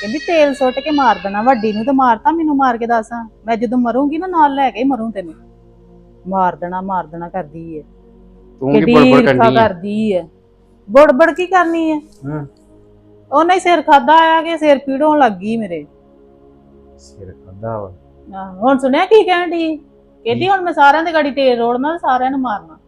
ਕਹਿੰਦੀ ਤੇਲ ਸੁੱਟ ਕੇ ਮਾਰ ਦੇਣਾ ਵੱਡੀ ਨੂੰ ਤੇ ਮਾਰਤਾ ਮੈਨੂੰ ਮਾਰ ਕੇ ਦੱਸਾਂ ਮੈਂ ਜਦੋਂ ਮਰੂੰਗੀ ਨਾ ਨਾਲ ਲੈ ਕੇ ਹੀ ਮਰੂੰ ਤੈਨੂੰ। ਮਾਰ ਦੇਣਾ ਮਾਰ ਦੇਣਾ ਕਰਦੀ ਏ। ਤੂੰ ਕੀ ਕਿੱਡੀ ਬੜਬੜ ਈਰਖਾ ਕਰਨੀ ਹੈ ਕਰਦੀ ਏ। ਬੜਬੜ ਕੀ ਕਰਨੀ ਏ? ਹਾਂ। ਉਹਨੇ ਹੀ ਸਿਰ ਖਾਦਾ ਆ ਕਿ ਸਿਰ ਪੀੜ ਹੋਣ ਲੱਗ ਗਈ ਮੇਰੇ। ਸਿਰ ਖਾਦਾ ਵਾ। ਆਹ, ਹੁਣ ਸੁਣਿਆ ਕੀ ਕਹਿਣ ਦੀ ਕਹਿੰਦੀ ਹੁਣ ਮੈਂ ਸਾਰਿਆਂ ਦੇ ਗਾੜੀ ਤੇਲ ਰੋੜਨਾ ਤੇ ਸਾਰਿਆਂ ਨੂੰ ਮਾਰਨਾ।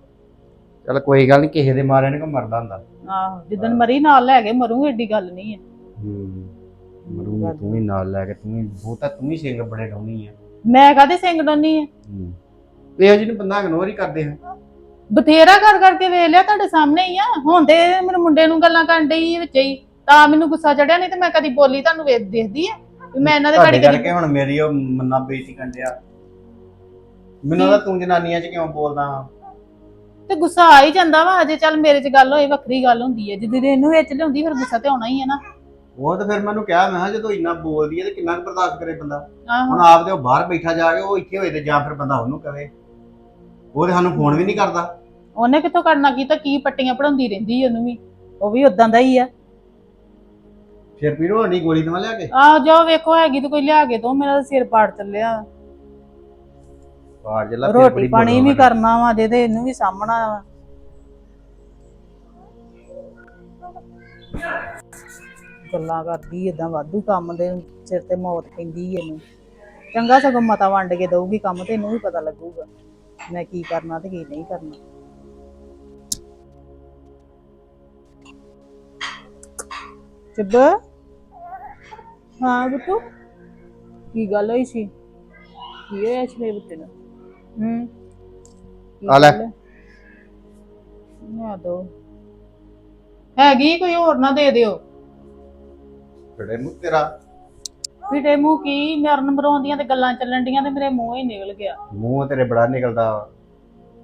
ਚੱਲ ਕੋਈ ਗੱਲ ਨਹੀਂ ਕਿਸੇ ਦੇ ਮਾਰੇ ਨੇ ਕੋ ਮਰਦਾ ਹੁੰਦਾ। ਆਹੋ ਜਿੱਦਣ ਮਰੀ ਨਾਲ ਲੈ ਕੇ ਮਰੂੰ ਏਡੀ ਗੱਲ ਨਹੀਂ ਹੈ ਹੂੰ। ਤੂੰ ਵੀ ਨਾਲ ਲੈ ਕੇ ਤੂੰ ਵੀ ਬਹੁਤਾ ਤੂੰ ਵੀ ਸਿੰਘ ਬੜੇ ਡਾਉਣੀ ਆ। ਮੈਂ ਕਾਹਦੇ ਸਿੰਘ ਡੋਨੀ ਆ? ਹੂੰ। ਇਹੋ ਜਿਹੀ ਨੂੰ ਬੰਦਾ ਇਗਨੋਰ ਹੀ ਕਰਦੇ ਆ। ਬਥੇਰਾ ਕਰ ਕਰਕੇ ਵੇਖ ਲਿਆ ਤੁਹਾਡੇ ਸਾਹਮਣੇ ਹੀ ਆ। ਹੁਣ ਤੇ ਮੇਰੇ ਮੁੰਡੇ ਨੂੰ ਗੱਲਾਂ ਕਰਨ ਡਈ ਵਿੱਚ ਹੀ। ਤਾਂ ਮੈਨੂੰ ਗੁੱਸਾ ਚੜਿਆ ਨਹੀਂ ਤੇ ਮੈਂ ਕਦੀ ਬੋਲੀ ਤੁਹਾਨੂੰ ਵੇਖ ਦੇਖਦੀ ਆ। ਵੀ ਮੈਂ ਇਹਨਾਂ ਦੇ ਘੜੀ ਕਰਕੇ ਹੁਣ ਮੇਰੀ ਉਹ ਮੰਨਾ ਬੇਇੱਜ਼ਤੀ ਕੰਡਿਆ ਮੈਨੂੰ ਤਾਂ ਤੂੰ ਜਨਾਨੀਆਂ 'ਚ ਕਿਉਂ ਬੋਲਦਾ? ਤੇ ਗੁੱਸਾ ਆ ਹੀ ਜਾਂਦਾ ਵਾ ਅਜੇ ਚੱਲ ਮੇਰੇ 'ਚ ਗੱਲ ਹੋਈ ਵੱਖਰੀ ਗੱਲ ਹੁੰਦੀ ਹੈ ਜਦੋਂ ਇਹਨੂੰ ਵਿੱਚ ਲਿਆਉਂਦੀ ਫਿਰ ਗੁੱਸਾ ਤੇ ਆਉਣਾ ਹੀ ਹੈ ਨਾ। ਉਹ ਤਾਂ ਫਿਰ ਮੈਨੂੰ ਕਿਹਾ ਮੈਂ ਕਿਹਾ ਜਦੋਂ ਇੰਨਾ ਬੋਲਦੀ ਹੈ ਤੇ ਕਿੰਨਾ ਕੁ ਬਰਦਾਸ਼ਤ ਕਰੇ ਬੰਦਾ? ਆਹੋ। ਹੁਣ ਆਪ ਦੇ ਉਹ ਬਾਹਰ ਬੈਠਾ ਜਾ ਕੇ ਉਹ ਇੱਥੇ ਹੋਏ ਤੇ ਜਾਂ ਫਿਰ ਬੰਦਾ ਉਹਨੂੰ ਕਵੇ। ਉਹ ਤੇ ਸਾਨੂੰ ਫੋਨ ਵੀ ਨਹੀਂ ਕਰਦਾ। ਉਹਨੇ ਕਿੱਥੋਂ ਕਰਨਾ ਕੀ ਤਾਂ ਕੀ ਪੱਟੀਆਂ ਪੜਾਉਂਦੀ ਰਹਿੰਦੀ ਉਹਨੂੰ ਵੀ। ਉਹ ਵੀ ਉਦਾਂ ਦਾ ਹੀ ਆ। ਫਿਰ ਪੀਰ ਹੋਣੀ ਗੋਲੀ ਦਵਾ ਲਿਆ ਕੇ? ਆਹ ਜਾਓ ਵੇਖੋ ਹੈਗੀ ਤੇ ਕੋਈ ਲਿਆ ਕੇ ਦੋ ਮੇਰਾ ਤਾਂ ਸਿਰ ਪਾੜ ਚੱਲਿਆ। ਬਾਹਰ ਜਲਾ ਫਿਰ ਰੋਟੀ ਬੜੀ ਪਾਣੀ ਵੀ। ਕਰਨਾ ਵਾ ਜਿਹਦੇ ਇਹਨੂੰ ਵੀ ਸਾਹਮਣਾ ਵਾ। ਗੱਲਾਂ ਕਰਦੀ ਏਦਾਂ ਵਾਧੂ ਕੰਮ ਦੇ ਸਿਰ ਤੇ ਮੌਤ ਪੈਂਦੀ ਇਹਨੂੰ। ਚੰਗਾ ਸਗੋਂ ਮਤਾ ਵੰਡ ਕੇ ਦਊਗੀ ਕੰਮ ਤੇ ਇਹਨੂੰ ਵੀ ਪਤਾ ਲੱਗੂਗਾ ਮੈਂ ਕੀ ਕਰਨਾ ਤੇ ਕੀ ਨਹੀਂ ਕਰਨਾ। ਚੁੱਪ। ਹਾਂ ਬੁੱਤੂ ਕੀ ਗੱਲ ਹੋਈ ਸੀ? ਕੀ ਹੋਇਆ ਇਸ ਲਈ ਬੁੱਤੇ ਨੂੰ ਹੂੰ। ਕੀ ਆ ਲੈ। ਗੱਲ ਹੈ? ਨਾ ਦੋ। ਹੈਗੀ ਕੋਈ ਹੋਰ ਨਾ ਦੇ ਦਿਓ। ਬੜੇ ਮੂੰਹ ਤੇਰਾ। ਫਿਟੇ ਮੂੰਹ ਕੀ? ਨਰਨ ਮਰਾਉਂਦੀਆਂ ਤੇ ਗੱਲਾਂ ਚੱਲਣ ਡੀਆਂ ਤੇ ਮੇਰੇ ਮੂੰਹ ਹੀ ਨਿਕਲ ਗਿਆ। ਮੂੰਹ ਤੇਰੇ ਬੜਾ ਨਿਕਲਦਾ ਵਾ।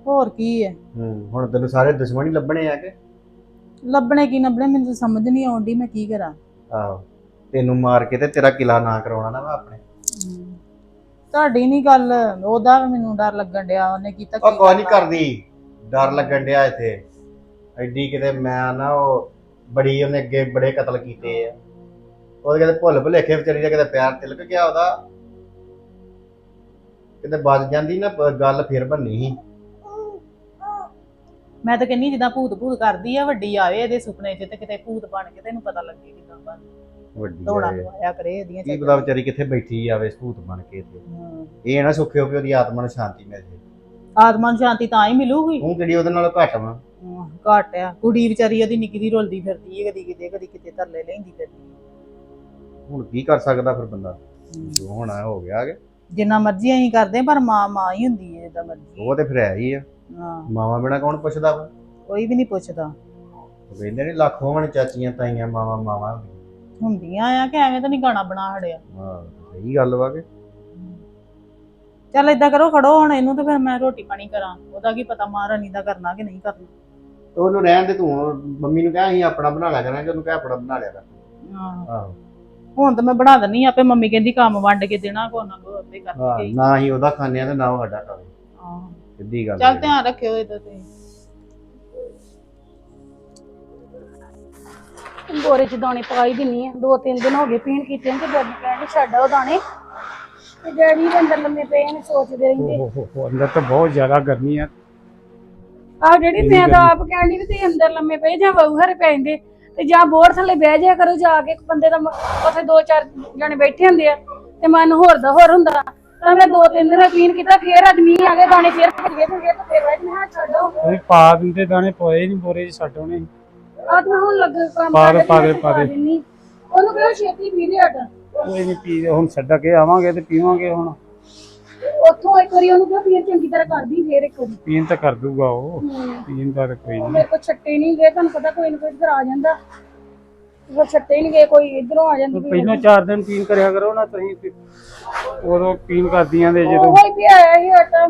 ਹੋਰ ਕੀ ਹੈ ਹੂੰ ਹੁਣ ਤੈਨੂੰ ਸਾਰੇ ਦੁਸ਼ਮਣ ਹੀ ਲੱਭਣੇ ਆ ਕਿ? ਲੱਭਣੇ ਕੀ ਲੱਭਣੇ? ਮੈਨੂੰ ਤਾਂ ਸਮਝ ਨਹੀਂ ਆਉਂਦੀ ਮੈਂ ਕੀ ਕਰਾਂ। ਆਹੋ ਤੈਨੂੰ ਮਾਰ ਕੇ ਤੇ ਤੇਰਾ ਕਿਲਾ ਨਾ ਕਰਾਉਣਾ ਨਾ ਮੈਂ ਆਪਣੇ। ਤੁਹਾਡੀ ਨਹੀਂ ਗੱਲ ਉਹਦਾ ਵੀ ਮੈਨੂੰ ਡਰ ਲੱਗਣ ਡਿਆ ਉਹਨੇ ਕੀਤਾ ਉਹ ਕੋਈ ਨਹੀਂ। ਕਰਦੀ ਡਰ ਲੱਗਣ ਡਿਆ ਇੱਥੇ। ਐਡੀ ਕਿਤੇ ਮੈਂ ਨਾ ਉਹ ਬੜੀ ਉਹਨੇ ਅੱਗੇ ਬੜੇ ਕਤਲ ਕੀਤੇ ਆ। ਉਹਦੇ ਕਿਤੇ ਭੁੱਲ ਭੁਲੇਖੇ ਵਿਚਾਰੀ ਦਾ ਕਿਤੇ ਪੈਰ ਤਿਲਕ ਗਿਆ ਉਹਦਾ। ਕਿਤੇ ਵੱਜ ਜਾਂਦੀ ਨਾ ਪ- ਗੱਲ ਫਿਰ ਬੰਨੀ ਸੀ। ਮੈਂ ਤਾਂ ਕਹਿੰਨੀ ਜਿੱਦਾਂ ਭੂਤ ਭੂਤ ਕਰਦੀ ਆ ਵੱਡੀ ਆਵੇ ਇਹਦੇ ਸੁਪਨੇ 'ਚ ਤੇ ਕਿਤੇ ਭੂਤ ਬਣ ਕੇ ਤੈਨੂੰ ਪਤਾ ਲੱਗੇ ਕਿਦਾਂ ਬਣ ਵੱਡੀ ਦੌੜਾ ਆ ਇਹ। ਪਵਾਇਆ ਕਰੇ ਇਹਦੀਆਂ ਕੀ ਪਤਾ ਵਿਚਾਰੀ ਕਿੱਥੇ ਬੈਠੀ ਆਵੇ ਸਪੂਤ ਬਣ ਕੇ ਇੱਥੇ ਹਮ। ਇਹ ਨਾ ਸੁੱਖਿਓ ਵੀ ਉਹਦੀ ਆਤਮਾ ਨੂੰ ਸ਼ਾਂਤੀ ਮਿਲ ਜੇ। ਆਤਮਾ ਨੂੰ ਸ਼ਾਂਤੀ ਤਾਂ ਹੀ ਮਿਲੂਗੀ। ਤੂੰ ਕਿਹੜੀ ਉਹਦੇ ਨਾਲੋਂ ਘੱਟ ਵਾ। ਘੱਟ ਆ। ਕੁੜੀ ਵਿਚਾਰੀ ਉਹਦੀ ਨਿੱਕੀ ਦੀ ਰੁਲਦੀ ਫਿਰਦੀ ਹੈ ਕਦੀ ਕਿਤੇ ਕਦੀ ਕਿਤੇ ਤਰਲੇ ਲੈਂਦੀ ਫਿਰਦੀ ਹੈ। ਹੁਣ ਕੀ ਕਰ ਸਕਦਾ ਫਿਰ ਬੰਦਾ। ਜੋ ਹੋਣਾ ਹੋ ਗਿਆ ਕਿ। ਜਿੰਨਾ ਮਰਜ਼ੀ ਅਸੀਂ ਕਰਦੇ ਪਰ ਮਾਂ ਮਾਂ ਹੀ ਹੁੰਦੀ ਹੈ ਜਿੱਦਾਂ ਮਰਜ਼ੀ। ਉਹ ਤੇ ਫਿਰ ਹੈ ਹੀ ਆ। ਹਾਂ। ਮਾਵਾ ਬਿਨਾ ਕੌਣ ਪੁੱਛਦਾ ਵਾ? ਕੋਈ ਵੀ ਨਹੀਂ ਪੁੱਛਦਾ। ਉਹ ਕਹਿੰਦੇ ਨੇ ਲੱਖ ਹੋਣ ਚਾਚੀਆਂ ਤਾਈਆਂ ਮਾਵਾ ਮਾਵਾ ਹੁੰਦੀਆਂ। ਆ ਕਿ ਐਵੇਂ ਤਾਂ ਨਹੀਂ ਗਾਣਾ ਬਣਾ ਹੜਿਆ। ਹਾਂ ਸਹੀ ਗੱਲ ਵਾ ਕਿ। ਚੱਲ ਏਦਾਂ ਕਰੋ ਖੜੋ ਹੁਣ ਇਹਨੂੰ ਤੇ ਫਿਰ ਮੈਂ ਰੋਟੀ ਪਾਣੀ ਕਰਾਂ। ਉਹਦਾ ਕੀ ਪਤਾ ਮਹਾਰਾਣੀ ਦਾ ਕਰਨਾ ਕਿ ਨਹੀਂ ਕਰਨਾ। ਤੇ ਉਹਨੂੰ ਰਹਿਣ ਦੇ ਤੂੰ ਮੰਮੀ ਨੂੰ ਕਹਿ ਅਸੀਂ ਆਪਣਾ ਬਣਾ ਲਿਆ ਕਰਾਂਗੇ ਉਹਨੂੰ ਕਹਿ ਆਪਣਾ ਬਣਾ ਲਿਆ ਕਰ। ਹਾਂ। ਆਹੋ। ਹੁਣ ਤਾਂ ਮੈਂ ਬਣਾ ਦਿੰਨੀ ਆਂ, ਆਪੇ ਮੰਮੀ ਕਹਿੰਦੀ ਕੰਮ ਵੰਡ ਕੇ ਦੇਣਾ ਕੋ ਨਾ ਕੋ ਆਪੇ ਹਾਂ, ਕਰਨਗੇ ਨਾ ਹੀ ਉਹਦਾ ਖਾਣੇ ਆ ਤੇ ਨਾ ਉਹ ਸਾਡਾ ਖਾਵੇ। ਹਾਂ। ਸਿੱਧੀ ਗੱਲ ਚੱਲ ਹੈ। ਧਿਆਨ ਰੱਖਿਓ ਇਹਦਾ ਤੇ। ਬੋਰੇ ਚ ਦਾਣੇ ਪਾ ਹੀ ਦਿੰਨੀ ਆ ਦੋ ਤਿੰਨ ਦਿਨ ਹੋ ਗਏ ਪੀਣ ਕੀਤੇ ਨੇ ਤੇ ਡੈਡੀ ਕਹਿੰਦੇ ਛੱਡ ਆਓ ਦਾਣੇ। ਤੇ ਡੈਡੀ ਦੇ ਅੰਦਰ ਲੰਮੇ ਪਏ ਨੇ ਸੋਚਦੇ ਰਹਿੰਦੇ। ਓਹ ਹੋ ਹੋ ਅੰਦਰ ਤਾਂ ਬਹੁਤ ਜ਼ਿਆਦਾ ਗਰਮੀ ਆ। ਆਹ ਜਿਹੜੀ ਮੈਂ ਤਾਂ ਆਪ ਕਹਿੰਦੀ ਵੀ ਤੇ ਅੰਦਰ ਲੰਮੇ ਪਏ ਜਾਂ ਬਹੂ ਹਰੇ ਪੈਂਦੇ ਤੇ ਜਾਂ ਬੋਰ ਥੱਲੇ ਬਹਿ ਜਾਇਆ ਕਰੋ ਜਾ ਕੇ ਇੱਕ ਬੰਦੇ ਦਾ ਮ- ਉੱਥੇ ਦੋ ਚਾਰ ਜਣੇ ਬੈਠੇ ਹੁੰਦੇ ਆ ਤੇ ਮਨ ਹੋਰ ਦਾ ਹੋਰ ਹੁੰਦਾ ਤਾਂ ਮੈਂ ਦੋ ਤਿੰਨ ਦਿਨ ਪੀਣ ਕੀਤਾ ਫੇਰ ਆਦਮੀ ਆ ਗਏ ਦਾਣੇ ਫੇਰ ਭੱਜੇ ਫੇਰ ਤੇ ਫੇਰ ਬੈਠ ਮੈਂ ਕਿਹਾ ਛੱਡੋ ਤੁਸੀਂ ਪਾ ਦਿੰਦੇ ਦਾਣੇ ਪੋਏ ਨਹੀਂ ਬੋਰੇ ਚ ਛੱਡੋ ਨਹੀਂ ਆਹ ਤੇ ਮੈਂ ਹੁਣ ਲੱਗ ਕੰਮ ਪਾ ਦੇ, ਪਾ ਦੇ, ਪਾ ਦੇ। ਦਿੰਨੀ। ਉਹਨੂੰ ਕਿਹਾ ਛੇਤੀ ਪੀ ਲਿਆ ਟ ਕੋਈ ਨਹੀਂ ਪੀ ਹੁਣ ਛੱਡ ਕੇ ਆਵਾਂਗੇ ਤੇ ਪੀਵਾਂਗੇ ਹੁਣ। ਉੱਥੋਂ ਇੱਕ ਵਾਰੀ ਉਹਨੂੰ ਕਿਹਾ ਫੇਰ ਚੰਗੀ ਤਰ੍ਹਾਂ ਕਰਦੀ ਫੇਰ ਇੱਕ ਵਾਰੀ। ਪੀਣ ਤਾਂ ਕਰ ਦੂਗਾ ਉਹ। ਪੀਣ ਦਾ ਤਾਂ ਕੋਈ ਨਹੀਂ ਮੇਰੇ ਕੋਲ ਛੱਟੇ ਨਹੀਂ ਗਏ ਤੁਹਾਨੂੰ ਪਤਾ ਕੋਈ ਨਾ ਕੋਈ ਇੱਧਰ ਆ ਜਾਂਦਾ। ਫਿਰ ਛੱਟੇ ਨਹੀਂ ਗਏ ਕੋਈ ਇਧਰੋਂ ਆ ਜਾਂਦੀ ਕੋਈ ਪਹਿਲਾਂ ਚਾਰ ਦਿਨ ਪੀਣ ਕਰਿਆ ਕਰੋ ਨਾ ਤੁਸੀਂ ਤੇ ਉਦੋਂ ਪੀਣ ਕਰਦੀਆਂ ਦੇ ਜਦੋਂ। ਉਹ ਆਟਾ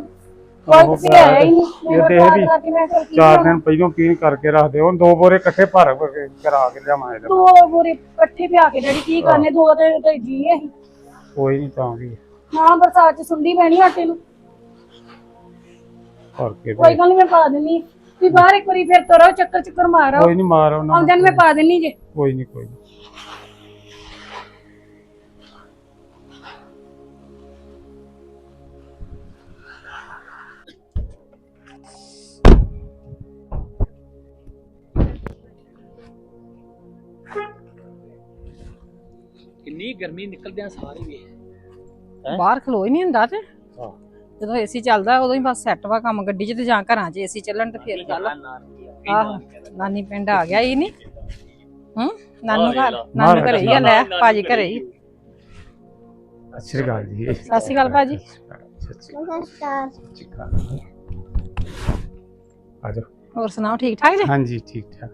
ਕੋਈ ਉਹ ਪਿਆਇਆ ਹੀ ਨਹੀਂ। ਇਹ ਤੇ ਇਹ ਵੀ ਚਾਰ। ਦਿਨ ਪਹਿਲਾਂ ਪੀਣ ਕਰਕੇ ਰੱਖਦੇ ਹੁਣ ਦੋ ਬੋਰੇ ਇਕੱਠੇ ਭਰ ਕੇ ਕਰਾ ਕੇ ਲਿਆਵਾਂਗੇ। ਤੇ ਦੋ ਬੋਰੇ ਇਕੱਠੇ ਪਿਆ ਕੇ ਜਿਹੜੀ ਕੀ ਕਰਨੇ ਦੋ ਤੇ ਤੇ ਜੀ ਅਸੀਂ। ਕੋਈ ਨਹੀਂ ਤਾਂ ਵੀ। ਹਾਂ ਬਰਸਾਤ ਚ ਸੁੰਡੀ ਪੈਣੀ ਆਟੇ ਨੂੰ। ਭਰ ਕੇ ਕੋਈ ਗੱਲ ਨਹੀਂ ਮੈਂ ਪਾ ਦਿੰਨੀ ਵੀ ਬਾਹਰ ਇੱਕ ਵਾਰੀ ਫਿਰ ਤੁਰੋ ਚੱਕਰ ਚੱਕਰ ਮਾਰੋ। ਕੋਈ ਨਹੀਂ ਮਾਰੋ ਨਾ ਆਉਂਦਿਆਂ ਮੈਂ ਪਾ ਦਿੰਨੀ ਜੇ। ਕੋਈ ਨਹੀਂ ਕੋਈ ਨਹੀਂ ਕਿੰਨੀ ਗਰਮੀ ਨਿਕਲਦਿਆਂ ਸਾਰੇ ਵੀ ਬਾਹਰ ਖਲੋ ਹੀ ਨਹੀਂ ਹੁੰਦਾ ਤੇ। ਹਾਂ। ਜਦੋਂ ਏਸੀ ਚੱਲਦਾ ਉਦੋਂ ਹੀ ਬਸ ਸੈੱਟ ਵਾ ਕੰਮ ਗੱਡੀ 'ਚ ਤੇ ਜਾਂ ਘਰਾਂ 'ਚ ਏਸੀ ਚੱਲਣ ਤੇ ਫੇਰ ਗੱਲ। ਆਹੋ ਨਾਨੀ ਪਿੰਡ ਆ ਗਿਆ ਹੀ ਨਹੀਂ ਹੂੰ? ਨਾਨੂ ਘਰ ਨਾਨੂ ਘਰੇ ਹੀ ਆ ਲੈ ਭਾਜੀ ਘਰੇ ਹੀ। ਸਤਿ ਸ਼੍ਰੀ ਅਕਾਲ ਜੀ। ਸਤਿ ਸ਼੍ਰੀ ਅਕਾਲ ਭਾਜੀ। ਸਤਿ ਸ਼੍ਰੀ ਅਕਾਲ। ਆ ਜਾਓ ਹੋਰ ਸੁਣਾਓ ਠੀਕ ਠਾਕ ਜੀ? ਹਾਂਜੀ ਠੀਕ ਠਾਕ।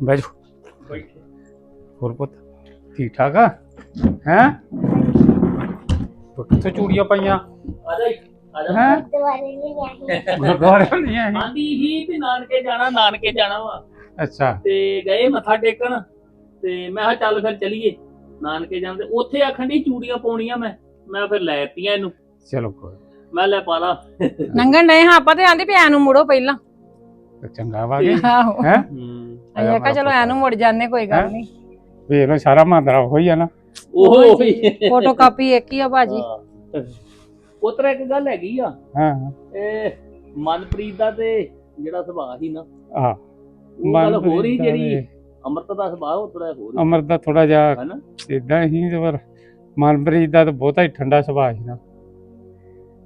ਬੈਠ ਹੋਰ ਪੁੱਤ ਠੀਕ ਠਾਕ ਆ? ਹੈ? ਕਿੱਥੇ ਚੂੜੀਆਂ ਪਾਈਆਂ? ਆ ਜਾ ਆ ਜਾ। ਹੈ? ਗੁਰਦੁਆਰੇ ਨਹੀਂ ਆਏ ਆਂਦੀ ਹੀ ਵੀ ਨਾਨਕੇ ਜਾਣਾ ਨਾਨਕੇ ਜਾਣਾ ਵਾ। ਅੱਛਾ। ਤੇ ਗਏ ਮੱਥਾ ਟੇਕਣ ਤੇ ਮੈਂ ਕਿਹਾ ਚੱਲ ਫਿਰ ਚਲੀਏ। ਨਾਨਕੇ ਜਾਂਦੇ ਉੱਥੇ ਆਖਣ ਦੀ ਚੂੜੀਆਂ ਪਾਉਣੀਆਂ ਮੈਂ। ਮੈਂ ਫਿਰ ਲੈ ਤੀਆਂ ਇਹਨੂੰ। ਚਲੋ ਕੋਈ ਮੈਂ ਲੈ ਪਾ ਲਾ। ਨੰਗਣ ਡਏ ਹਾਂ ਆਪਾਂ ਤੇ ਆਂਦੀ ਵੀ ਐ ਨੂੰ ਮੁੜੋ ਪਹਿਲਾਂ। ਤੇ ਚੰਗਾ ਵਾ ਆਹੋ। ਹੈ? ਆਖਿਆ ਚਲੋ ਐ ਨੂੰ ਮੁੜ ਜਾਂਦੇ ਕੋਈ ਗੱਲ? ਨਹੀਂ ਵੇਖ ਲੋ ਸਾਰਾ ਮਾਦਰਾ ਹੋਈ ਆ ਨਾ। ਉਹ ਹੀ ਫੋਟੋ ਕਾਪੀ ਇੱਕ ਹੀ ਆ ਭਾਜੀ। ਉਤਰਾ ਇੱਕ ਗੱਲ ਹੈਗੀ ਆ। ਹਾਂ। ਇਹ ਮਨਪ੍ਰੀਤ ਦਾ ਤੇ ਜਿਹੜਾ ਸੁਭਾਅ ਸੀ ਨਾ ਉਹ ਗੱਲ ਹੋ ਰਹੀ ਜਿਹੜੀ ਅੰਮ੍ਰਿਤ ਦਾ ਸੁਭਾਅ ਉਹ ਥੋੜਾ ਹੋਰ ਅਮਰ ਦਾ ਥੋੜਾ ਜਿਹਾ ਹੈ ਨਾ ਇਦਾਂ ਹੀ ਤੇ ਪਰ ਮਨਪ੍ਰੀਤ ਦਾ ਤਾਂ ਬਹੁਤਾ ਹੀ ਠੰਡਾ ਸੁਭਾਅ ਸੀ ਨਾ।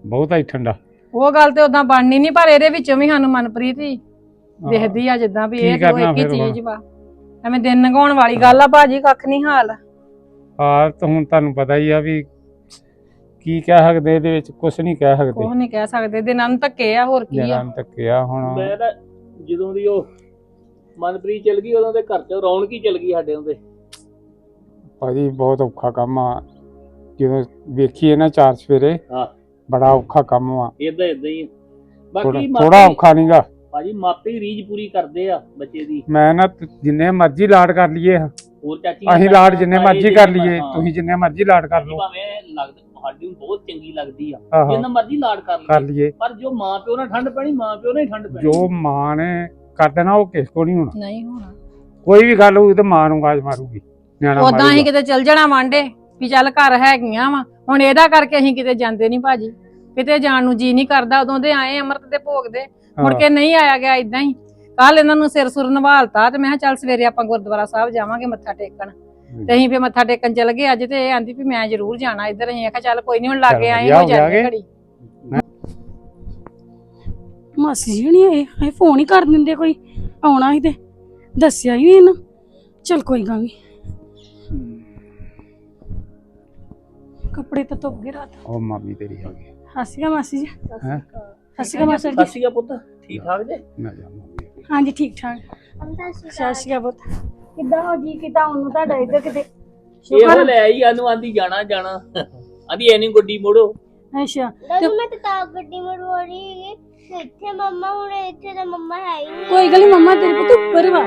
ਬਹੁਤਾ ਹੀ ਠੰਡਾ। ਉਹ ਗੱਲ ਤੇ ਉਦਾਂ ਬਣਨੀ ਨਹੀਂ ਪਰ ਇਹਦੇ ਵਿੱਚੋਂ ਵੀ ਸਾਨੂੰ ਮਨਪ੍ਰੀਤ ਹੀ ਦਿਖਦੀ ਆ ਜਿੱਦਾਂ ਵੀ ਇਹ ਕਰਨਾ ਇੱਕ? ਚੀਜ਼ ਵਾ। ਐਵੇਂ ਦਿਨ ਲੰਘਾਉਣ ਵਾਲੀ ਗੱਲ ਆ ਭਾਜੀ ਕੱਖ ਨਹੀਂ ਹਾਲ। ਹਾਂ ਤਾਂ ਹੁਣ ਤੁਹਾਨੂੰ ਪਤਾ ਹੀ ਆ ਵੀ ਕੀ ਕਹਿ ਸਕਦੇ ਇਹਦੇ ਵਿੱਚ ਕੁਝ ਨਹੀਂ ਕਹਿ ਸਕਦੇ। ਉਹ ਨਹੀਂ ਕਹਿ ਸਕਦੇ ਦਿਨਾਂ ਨੂੰ ਧੱਕੇ ਆ ਹੋਰ ਕੀ ਆ। ਜਨਾਂ ਤੱਕਿਆ ਹੁਣ। ਮੈਂ ਤਾਂ ਜਦੋਂ ਦੀ ਉਹ ਮਨਪ੍ਰੀਤ ਚਲ ਗਈ ਉਦੋਂ ਦੇ ਘਰ ਚ ਰੌਣਕ ਹੀ ਚਲ ਗਈ ਸਾਡੇ ਉਹਦੇ ਭਾਜੀ ਬਹੁਤ ਔਖਾ ਕੰਮ ਆ। ਜਦੋਂ ਵੇਖੀਏ ਨਾ ਚਾਰ ਸਵੇਰੇ ਹਾਂ। ਬੜਾ ਔਖਾ ਕੰਮ ਆ। ਇਦਾਂ ਇਦਾਂ ਹੀ ਆ। ਥੋੜਾ ਬਾਕੀ ਥੋੜਾ ਮਾਪੇ ਔਖਾ ਨਹੀਂਗਾ ਭਾਜੀ ਮਾਪੇ ਹੀ ਰੀਝ ਪੂਰੀ ਕਰਦੇ ਆ ਬੱਚੇ ਦੀ। ਮੈਂ ਨਾ ਤ- ਜਿੰਨੇ ਮਰਜ਼ੀ ਲਾਡ ਕਰ ਲਈਏ। ਹੋਰ ਚਾਚੀ ਅਸੀਂ ਲਾਡ ਜਿੰਨੇ ਮਰਜ਼ੀ ਕਰ ਲਈਏ ਤੁਸੀਂ ਜਿੰਨੇ ਮਰਜ਼ੀ ਲਾਡ ਕਰ ਲਓ। ਭਾਵੇਂ ਲੱਗਦਾ ਸਾਡੀ ਨੂੰ ਬਹੁਤ ਚੰਗੀ ਲੱਗਦੀ ਆ। ਆਹੋ। ਜਿੰਨਾ ਮਰਜ਼ੀ ਲਾਡ ਕਰ ਕਰ ਲਈਏ। ਲਈਏ ਪਰ ਜੋ ਮਾਂ ਪਿਓ ਨਾਲ ਠੰਡ ਪੈਣੀ ਮਾਂ ਪਿਓ ਨਾਲ ਹੀ ਠੰਡ ਪੈਣੀ। ਜੋ ਮਾਂ ਨੇ ਕਰ ਦੇਣਾ ਉਹ ਕਿਸ ਕੋ ਨਹੀਂ ਹੋਣਾ। ਨਹੀਂ ਹੋਣਾ। ਕੋਈ ਵੀ ਗੱਲ ਹੋਊ ਤੇ ਮਾਂ ਨੂੰ ਆਵਾਜ਼ ਮਾਰੂਗੀ। ਨਿਆਣਾ ਉਦਾਂ ਅਸੀਂ ਮਾਰੂਗਾ। ਕਿਤੇ ਚਲ ਜਾਣਾ ਵਾਂਡੇ ਵੀ ਚੱਲ ਘਰ ਹੈਗੀਆਂ ਵਾ। ਹੁਣ ਇਹਦਾ ਕਰਕੇ ਅਸੀਂ ਕਿਤੇ ਜਾਂਦੇ ਨਹੀਂ ਭਾਜੀ। ਕਿਤੇ ਜਾਣ ਨੂੰ ਜੀ ਨਹੀਂ ਕਰਦਾ ਉਦੋਂ ਦੇ ਆਏ ਅੰਮ੍ਰਿਤ ਦੇ ਭੋਗ ਦੇ। ਮੁੜ ਕੇ ਨਹੀਂ ਆਇਆ ਗਿਆ ਇਦਾਂ ਹੀ। ਕੱਲ ਇਹਨਾਂ ਨੂੰ ਸਿਰ ਸੁਰ ਨਵਾਲਤਾ ਤੇ ਮੈਂ ਕਿਹਾ ਚੱਲ ਸਵੇਰੇ ਆਪਾਂ ਗੁਰਦੁਆਰਾ ਸਾਹਿਬ ਜਾਵਾਂਗੇ ਮੱਥਾ ਟੇਕਣ। ਤੇ ਅਸੀਂ ਫੇ ਮੱਥਾ ਟੇਕਣ ਚਲ ਗਏ। ਅੱਜ ਤੇ ਇਹ ਆਂਦੀ ਵੀ ਮੈਂ ਜ਼ਰੂਰ ਜਾਣਾ ਇੱਧਰ। ਅਸੀਂ ਆਖਿਆ ਚੱਲ ਕੋਈ ਨਹੀਂ ਹੁਣ ਲਾਗੇ ਆਏ ਹੋ ਕਿ? ਘੜੀ। ਮਾਸੀ ਜੀ ਨਹੀਂ ਆਏ। ਹਾਏ ਫੋਨ ਹੀ ਕਰ ਦਿੰਦੇ ਕੋਈ। ਆਉਣਾ ਸੀ ਤੇ ਦੱਸਿਆ ਹੀ ਨਹੀਂ ਇਹਨਾਂ। ਚਲ ਕੋਈ ਗੱਲ ਨਹੀਂ ਕੱਪੜੇ ਤਾਂ ਧੁੱਪ ਗਏ ਰਾਤ। ਉਹ ਮਾਮੀ ਤੇਰੀ ਹੋ ਗਈ। ਹਸੀਗਾ ਮਾਸੀ ਜੀ। ਜੀ। ਸਸੀਆ ਪੁੱਤ ਠੀਕ ਠਾਕ ਜੇ? ਮੈਂ ਜਾਵਾਂਗੀ ਹਾਂਜੀ ਠੀਕ ਠਾਕ। ਸਤਿ ਸ਼੍ਰੀ ਅਕਾਲ ਪੁੱਤ। ਕਿੱਦਾਂ ਹੋ ਜੀ? ਕਿਤਾ ਉਹਨੂੰ ਤੁਹਾਡਾ ਇੱਧਰ ਕਿਤੇ? ਇਹੋ ਲੈ ਆਈ ਆਨੂੰ ਆਂਦੀ ਜਾਣਾ ਜਾਣਾ। ਆਂਦੀ ਐਨੀ ਗੱਡੀ ਮੋੜੋ। ਅੱਛਾ ਦਾਦੂ ਮੈਂ ਤਾਂ ਤਾਂ ਗੱਡੀ ਮਰਵਾਉਣੀ ਹੈਗੀ। ਤੇ ਇੱਥੇ ਮੰਮਾ ਹੁਣ ਇੱਥੇ ਤਾਂ ਮੰਮਾ ਹੈ ਹੀ ਨਹੀਂ। ਕੋਈ ਗੱਲ ਨਹੀਂ ਮੰਮਾ ਤੇਰੇ ਪੁੱਤ ਉੱਪਰ ਵਾ।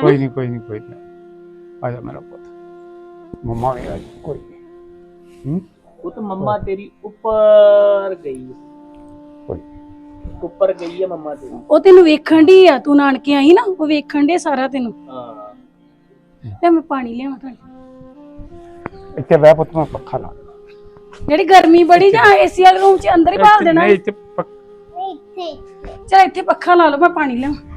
ਕੋਈ ਨਹੀਂ ਕੋਈ ਨਹੀਂ ਕੋਈ ਨਹੀਂ ਆ ਜਾ ਮੇਰਾ ਪੁੱਤ। ਮੰਮਾ ਵੀ ਆ ਜਾਊ, ਕੋਈ ਨਹੀਂ ਉਹ ਤਾਂ ਮੰਮਾ ਤੇਰੀ ਉੱਪਰ ਗਈ। ਉੱਪਰ ਗਈ ਹੈ ਮੰਮਾ ਤੇਰੀ। ਉਹ ਤੈਨੂੰ ਵੇਖਣ ਦੀ ਆ ਤੂੰ ਨਾਨਕੇ ਆਈ ਨਾ ਉਹ ਵੇਖਣ ਦੇ ਸਾਰਾ ਤੈਨੂੰ। ਹਾਂ। ਤੇ ਮੈਂ ਪਾਣੀ ਲਿਆਵਾਂ ਤੁਹਾਨੂੰ ਇੱਥੇ ਬਹਿ ਪੁੱਤ ਮੈਂ ਪੱਖਾ ਲਾ ਜਿਹੜੀ ਗਰਮੀ ਬੜੀ ਜਾਂ ਏਸੀ ਵਾਲੇ ਰੂਮ ਚ ਅੰਦਰ ਹੀ ਬਾਲ ਦੇਣਾ। ਨਹੀਂ ਇੱਥੇ ਪੱਖ-। ਚਲ ਇੱਥੇ ਪੱਖਾ ਲਾ ਲਓ ਮੈਂ ਪਾਣੀ ਲਿਆਵਾਂ।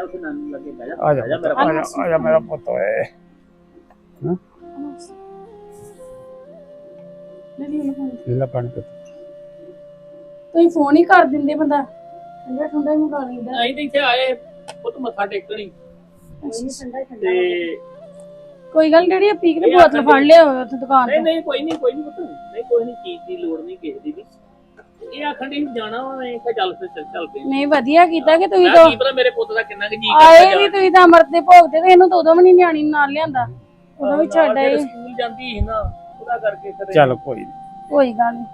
ਜਾ ਉੱਥੇ ਨਾਨੀ ਲੱਗੇ ਬਹਿ ਜਾ। ਆ ਜਾ ਬਹਿ ਜਾ ਮੇਰਾ ਪੁੱਤ, ਆ ਜਾ ਮੇਰਾ ਪੁੱਤ ਓਏ। ਲੈ ਪਾਣੀ ਪੁੱਤ ਤੁਸੀਂ ਫੋਨ ਹੀ ਕਰ ਦਿੰਦੇ ਬੰਦਾ। ਠੰਡਾ ਠੰਡਾ ਹੀ ਮੰਗਾ ਲੈਂਦਾ। ਅਸੀਂ ਤਾਂ ਇੱਥੇ ਆਏ ਪੁੱਤ ਮੱਥਾ ਟੇਕਣੀ ਤੇ ਕੋਈ ਗੱਲ ਜਿਹੜੀ ਪੀਕ ਦੀ ਇਹ ਬੋਤਲ ਆਖਣ ਫੜ ਲਿਆ ਉੱਥੇ ਦੁਕਾਨ ਨਹੀਂ ਤੋਂ। ਨਹੀਂ ਕੋਈ ਨਹੀਂ ਕੋਈ ਨਹੀਂ ਪੁੱਤ। ਨਹੀਂ ਕੋਈ ਨਹੀਂ ਚੀਜ਼ ਦੀ ਲੋੜ ਨਹੀਂ ਕਿਸੇ ਦੀ ਵੀ। ਇਹ ਆਖਣ ਦੀ ਜਾਣਾ ਵਾ ਮੈਂ ਕਿਹਾ ਚੱਲ ਫਿਰ ਚੱਲ ਚੱਲ ਪਏ ਨਹੀਂ ਵਧੀਆ ਕੀਤਾ ਕਿ ਤੁਸੀਂ ਤਾਂ ਕੀ ਪਤਾ ਮੇਰੇ ਪੁੱਤ ਦਾ ਕਿੰਨਾ ਕੁ ਜੀ ਆਏ ਵੀ ਤੁਸੀਂ ਤਾਂ ਅਮਰਤ ਦੇ ਭੋਗ ਤੇ ਤੇ ਇਹਨੂੰ ਤਾਂ ਉਦੋਂ ਵੀ ਨਹੀਂ ਨਿਆਣੀ ਨੂੰ ਨਾਲ ਲਿਆਂਦਾ। ਉਦੋਂ ਵੀ ਛੱਡ ਆਏ। ਸਕੂਲ ਜਾਂਦੀ ਸੀ ਨਾ ਉਹਦਾ ਕਰਕੇ ਫਿਰ ਚੱਲ ਕੋਈ ਨੀ। ਕੋਈ ਗੱਲ ਨਹੀਂ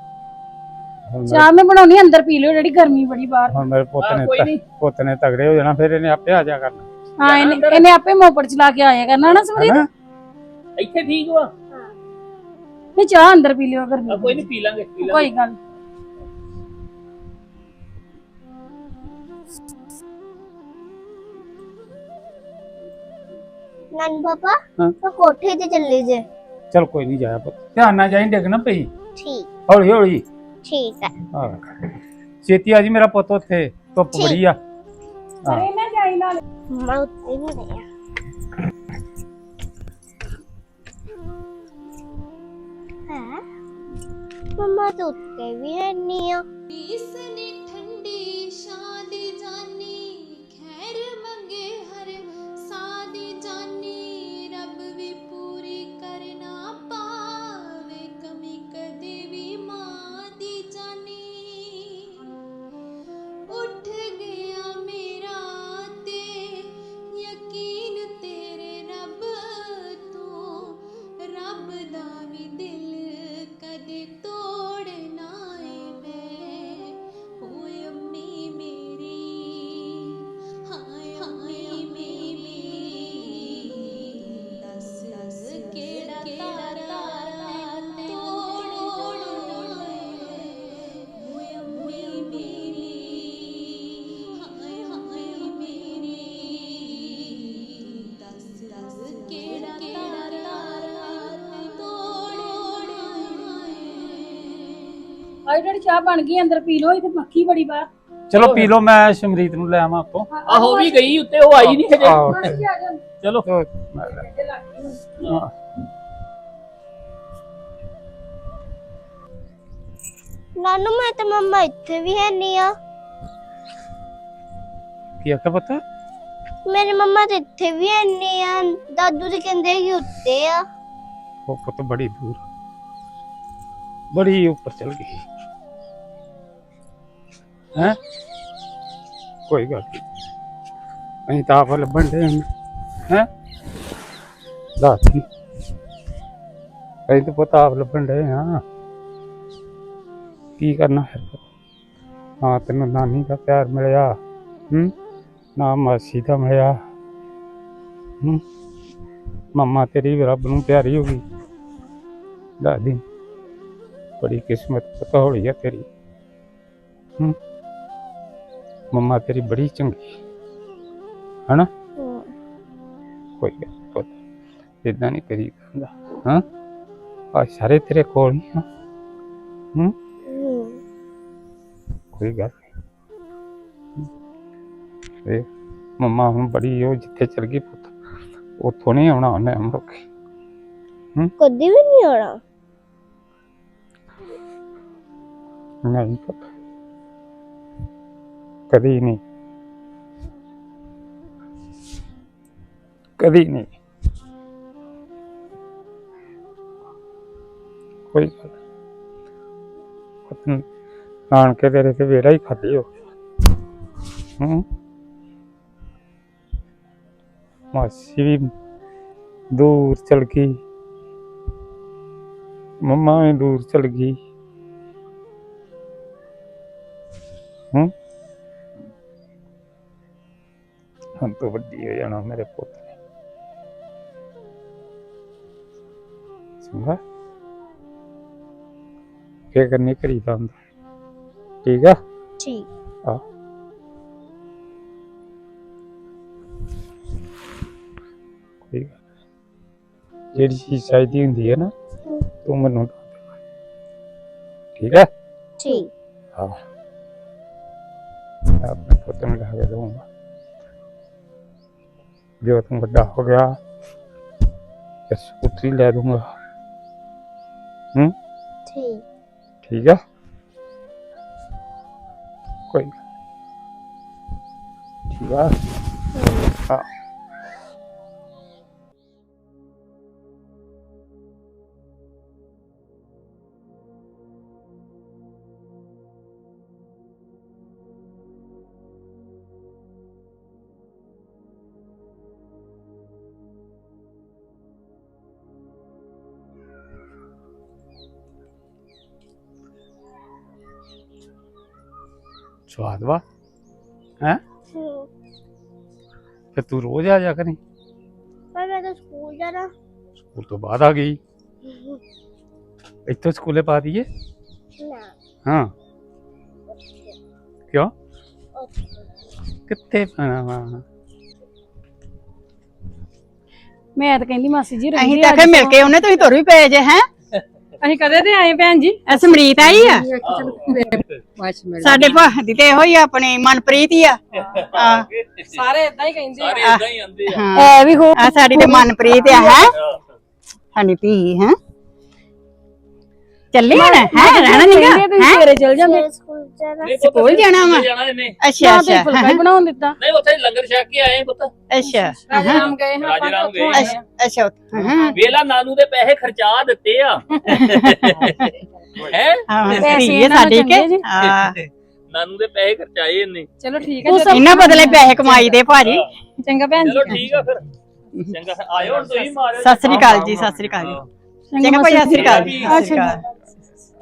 ਹੁਣ ਚਾਹ ਮੈਂ ਬਣਾਉਣੀ ਅੰਦਰ ਪੀ ਲਿਓ ਜਿਹੜੀ ਗਰਮੀ ਬੜੀ ਬਾਹਰ। ਹੁਣ ਮੇਰੇ ਪੁੱਤ ਨੇ ਕੋਈ ਤ- ਨਹੀਂ ਪੁੱਤ ਨੇ ਤਗੜੇ ਹੋ ਜਾਣਾ ਫਿਰ ਇਹਨੇ ਆਪੇ ਆ ਜਾ ਕਰਨਾ। ਹਾਂ ਇਹਨੇ ਇਹਨੇ ਆਪੇ ਮੋਪੜ ਚਲਾ ਕੇ ਆਇਆ ਕਰਨਾ ਨਾ ਸਮਰੀਤ ਹੈਨਾ? ਇੱਥੇ ਠੀਕ ਵਾ। ਨਹੀਂ ਚਾਹ ਅੰਦਰ ਪੀ ਲਿਓ ਗਰਮੀ ਕੋਈ ਨਹੀਂ ਪੀ ਲਾਂਗੇ ਪੀ ਲਾਂਗੇ। ਕੋਈ ਗੱਲ ਨੀ। ਨਾਨ ਪਾਪਾ ਹਾਂ। ਤਾਂ ਕੋਠੇ ਤੇ ਚੱਲੇ ਜੇ। ਚਲ ਕੋਈ ਨਹੀਂ ਜਾਇਆ ਪੁੱਤ। ਧਿਆਨ ਨਾਲ ਜਾਈਂ ਡਿੱਗ ਨਾ ਪਈ। ਠੀਕ। ਹੌਲੀ ਹੌਲੀ। ਠੀਕ ਹੈ ਹਾਂ ਛੇਤੀ ਆ ਜੀ ਮੇਰਾ ਪੁੱਤ ਉੱਥੇ। ਧੁੱਪ ਠੀਕ। ਬੜੀ ਆ। ਅਰੇ ਮੈਂ ਜਾਈ ਨਾਲ। ਮੈਂ ਉੱਤੇ ਵੀ ਨਹੀਂ ਆ। ਹੈ? ਮਮਾ ਤਾਂ ਉੱਤੇ ਵੀ ਹੈ ਨਹੀਂ ਆ। ਇਸਨੇ ਆਈ ਜਿਹੜੀ ਚਾਹ ਬਣ ਗਈ ਅੰਦਰ ਪੀ ਲਓ ਇੱਥੇ ਮੱਖੀ ਬੜੀ ਬਾਹਰ ਚਲੋ ਪੀ ਲਓ ਮੈਂ ਸ਼ਮਰੀਤ ਨੂੰ ਲੈ ਆਵਾਂ ਆਪੋ। ਆਹੋ ਵੀ ਗਈ ਉੱਤੇ ਉਹ ਆਈ ਨਹੀਂ ਹਜੇ। ਆਹੋ। ਮਾਸੀ ਆ ਜਾ। ਚਲੋ। ਤੋ ਲੱਗ ਗਈ ਹਾਂ। ਨਾਨੂ ਮੈਂ ਤਾਂ ਮਮਾ ਇੱਥੇ ਵੀ ਹੈ ਨਹੀਂ ਆ। ਕੀ ਆਖਿਆ ਪੁੱਤ? ਮੇਰੇ ਮੰਮਾ ਤਾਂ ਇੱਥੇ ਵੀ ਹੈ ਨਹੀਂ ਆ। ਦਾਦੂ ਜੀ ਕਹਿੰਦੇ ਕਿ ਉੱਤੇ ਆ। ਉਹ ਪੁੱਤ ਬੜੀ ਦੂਰ। ਬੜੀ ਉੱਪਰ ਚਲ ਗਈ। ਹੈ? ਕੋਈ ਗੱਲ ਨਹੀਂ ਅਸੀਂ ਤਾਂ ਆਪ ਲੱਭਣ ਦੇ ਹੈ। ਦਾਤੀ ਅਸੀਂ ਤਾਂ ਪੁੱਤ ਆਪ ਲੱਭਣ ਦੇ ਹਾਂ। ਕੀ ਕਰਨਾ ਫਿਰ? ਪੁੱਤ? ਹਾਂ ਤੈਨੂੰ ਨਾਨੀ ਦਾ ਪਿਆਰ ਮਿਲਿਆ, ਹੂੰ? ਨਾ ਮਾਸੀ ਦਾ ਮਿਲਿਆ, ਹੂੰ? ਮੰਮਾ ਤੇਰੀ ਰੱਬ ਨੂੰ ਪਿਆਰੀ ਹੋ ਗਈ। ਦਾਦੀ ਬੜੀ ਕਿਸਮਤ ਪਤਾ ਹੋਈ ਆ ਤੇਰੀ। ਹੂੰ? ਮੰਮਾ ਤੇਰੀ ਬੜੀ ਚੰਗੀ ਹਨਾ? ਕੋਈ ਗੱਲ ਨੀ ਪੁੱਤ ਇਦਾਂ ਨਹੀਂ ਕਰੀ ਹੁੰਦਾ ਹਾਂ? ਆ ਸਾਰੇ ਤੇਰੇ ਕੋਲ ਹੀ ਆ। ਹੂੰ? ਹੂੰ ਕੋਈ ਗੱਲ ਨਹੀਂ ਇਹ ਮੰਮਾ ਹੁਣ ਬੜੀ ਉਹ ਜਿੱਥੇ ਚਲ ਗਈ ਪੁੱਤ ਉੱਥੋਂ ਨਹੀਂ ਆਉਣਾ ਉਹਨੇ ਕੇ ਕਦੀ ਵੀ ਨਹੀਂ ਆਉਣਾ। ਨਹੀਂ ਪੁੱਤ। ਕਦੀ ਨਹੀਂ ਕਦੀ ਨਹੀਂ ਕੋਈ ਗੱਲ ਨੀ। ਪੁੱਤ ਨਾਨਕੇ ਤੇਰੇ ਤੇ ਵੇੜਾ ਹੀ ਖਾਲੀ ਹੋ ਗਿਆ ਹੂੰ ਮਾਸੀ ਵੀ ਦੂਰ ਚਲ ਗਈ ਮੰਮਾ ਵੀ ਦੂਰ ਹੁਣ ਤੋਂ ਵੱਡੀ ਹੋ ਜਾਣਾ ਮੇਰੇ ਪੁੱਤ ਨੇ ਚੰਗਾ ਫਿਕਰ ਨਹੀਂ ਕਰੀਦਾ ਹੁੰਦਾ ਠੀਕ ਆ ਠੀਕ ਆ ਕੋਈ। ਜਿਹੜੀ ਚੀਜ਼ ਚਾਹੀਦੀ ਹੁੰਦੀ ਹੈ ਨਾ ਤੂੰ ਮੈਨੂੰ ਠੀਕ ਹੈ ਠੀਕ ਹਾਂ ਆਪਣੇ ਪੁੱਤ ਨੂੰ ਲਾ ਕੇ ਦਊਂਗਾ ਜੋ ਤੂੰ ਵੱਡਾ ਹੋ ਗਿਆ ਫਿਰ ਸਕੂਟਰੀ ਲੈ ਦੂੰਗਾ ਹੂੰ? ਠੀਕ। ਠੀਕ ਹੈ ਕੋਈ। ਠੀਕ ਆ? ਸਵਾਦ ਵਾ? ਹੈ। ਫਿਰ ਤੂੰ ਰੋਜ਼ ਆ ਜਾ ਕਰੀ? ਪਰ ਮੈਂ ਤਾਂ ਸਕੂਲ ਜਾਣਾ। ਸਕੂਲ ਤੋਂ ਬਾਅਦ ਆ ਗਈ। ਇੱਥੇ ਸਕੂਲੇ ਪਾ ਦਈਏ? ਨਾ। ਹਾਂ। ਕਿਉਂ? ਕਿੱਥੇ ਪਾਣਾ ਵਾ? ਮੈਂ ਤਾਂ ਕਹਿੰਦੀ ਮਾਸੀ ਜੀ ਅਸੀਂ ਰਹਿੰਦੀ ਤਾਂ ਕਿ ਮਿਲ ਕੇ ਉਹਨੇ ਤੁਸੀਂ ਤੁਰ ਵੀ ਪਏ ਜੇ ਹੈ? ਅਸੀਂ ਕਦੇ ਤੇ ਆਏ ਭੈਣ ਜੀ ਐ ਸਮਰੀਤ ਆਈ ਆ। ਸਾਡੇ ਭਾਹ ਦੀ ਤੇ ਇਹੋ ਹੀ ਆ ਆਪਣੀ ਮਨਪ੍ਰੀਤ ਹੀ ਆ। ਆ ਸਾਰੇ ਇਦਾਂ ਹੀ ਕਹਿੰਦੇ ਸਾਰੇ ਇਦਾਂ ਹੀ ਆਂਦੇ ਆ। ਹਾਂ। ਐ ਵੀ ਹੋ ਆ ਸਾਡੀ ਤੇ ਮਨਪ੍ਰੀਤ ਆ ਹੈ। ਸਾਡੀ ਧੀ ਹੈ। ਚੱਲੇ ਹੁਣ? ਹੈ? ਰਹਿਣਾ ਨਹੀਂਗਾ ਹੈ? ਸਵੇਰੇ ਚਲ ਜਾਂਦੇ। ਸਕੂਲ ਜਾਣਾ। ਸਕੂਲ ਜਾਣਾ ਵਾ? ਜਾਣਾ ਇਹਨੇ। ਅੱਛਾ ਅੱਛਾ। ਫੁਲਕਾ ਹੀ ਬਣਾਉਣ ਦਿੱਤਾ। ਨਹੀਂ ਉੱਥੇ ਲੰਗਰ ਛਕ ਕੇ ਆਏ ਪੁੱਤ। ਅੱਛਾ। ਰਾਜਾ ਰਾਮ ਗਏ ਹਾਂ। ਰਾਜਾ ਰਾਮ ਗਏ। ਅੱਛਾ ਅੱਛਾ ਹਾਂ ਵੇਲਾ ਨਾਨੂ ਦੇ ਪੈਸੇ ਖਰਚਾ ਦਿੱਤੇ ਆ। ਹੈ? ਹਾਂ ਪੈਸੇ ਸਾਡੀ ਕੇ। ਹਾਂ। ਨਾਨੂ ਦੇ ਪੈਸੇ ਖਰਚਾਏ ਇਹਨੇ। ਚਲੋ ਠੀਕ ਹੈ ਇਹਨਾਂ ਬਦਲੇ ਪੈਸੇ ਕਮਾਈ ਦੇ ਭਾਜੀ। ਚੰਗਾ ਭੈਣ ਚਲੋ ਜੀ। ਠੀਕ ਆ ਫਿਰ। ਚੰਗਾ ਆਇਓ ਤੁਸੀਂ ਮਾਰਿਓ। ਸਤਿ ਸ੍ਰੀ ਅਕਾਲ ਜੀ ਸਤਿ ਸ੍ਰੀ ਅਕਾਲ ਜੀ। ਚੰਗਾ ਭਾਈ ਸਤਿ ਸ੍ਰੀ ਅਕਾਲ ਜੀ ਸਤਿ ਸ੍ਰੀ ਅਕਾਲ।